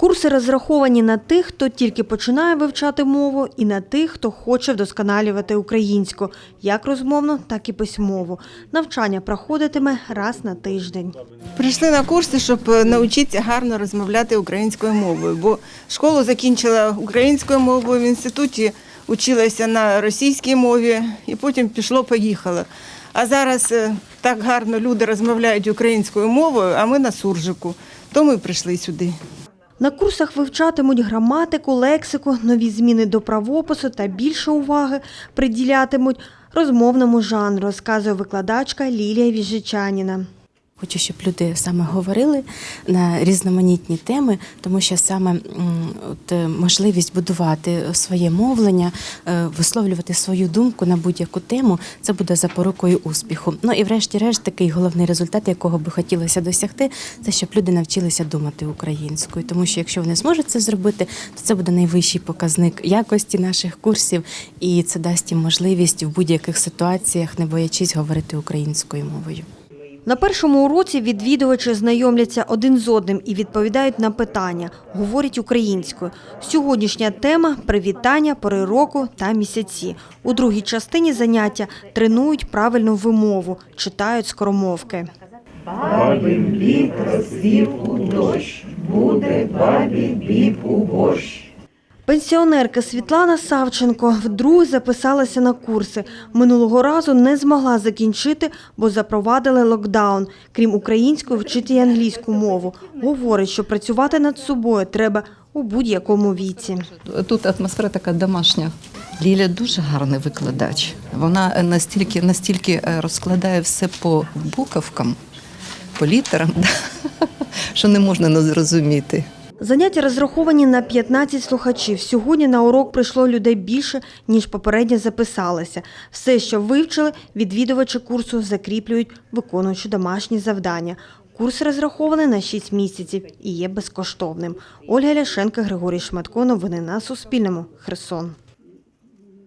Курси розраховані на тих, хто тільки починає вивчати мову, і на тих, хто хоче вдосконалювати українську, як розмовно, так і письмову. Навчання проходитиме раз на тиждень. Прийшли на курси, щоб е, навчитися гарно розмовляти українською мовою, бо школу закінчила українською мовою, в інституті училася на російській мові і потім пішло-поїхало. А зараз е, так гарно люди розмовляють українською мовою, а ми на суржику. То ми прийшли сюди. На курсах вивчатимуть граматику, лексику, нові зміни до правопису та більше уваги приділятимуть розмовному жанру, розказує викладачка Лілія Віжичаніна. Хочу, щоб люди саме говорили на різноманітні теми, тому що саме от, е, можливість будувати своє мовлення, е, висловлювати свою думку на будь-яку тему, це буде запорукою успіху. Ну і врешті-решт, такий головний результат, якого би хотілося досягти, це щоб люди навчилися думати українською. Тому що якщо вони зможуть це зробити, то це буде найвищий показник якості наших курсів, і це дасть їм можливість в будь-яких ситуаціях, не боячись говорити українською мовою. На першому уроці відвідувачі знайомляться один з одним і відповідають на питання, говорять українською. Сьогоднішня тема привітання, пори року та місяці. У другій частині заняття тренують правильну вимову, читають скоромовки. Бабин біб розвів у дощ, буде бабі біб у борщ. Пенсіонерка Світлана Савченко вдруге записалася на курси. Минулого разу не змогла закінчити, бо запровадили локдаун. Крім української, вчити й англійську мову. Говорить, що працювати над собою треба у будь-якому віці. Тут атмосфера така домашня. Ліля дуже гарний викладач. Вона настільки, настільки е, розкладає все по буковкам, по літерам, що не можна не зрозуміти. Заняття розраховані на 15 слухачів. Сьогодні на урок прийшло людей більше, ніж попередньо записалися. Все, що вивчили, відвідувачі курсу закріплюють, виконуючи домашні завдання. Курс розрахований на 6 місяців і є безкоштовним. Ольга Ляшенка, Григорій Шматко. Новини на Суспільному. Херсон.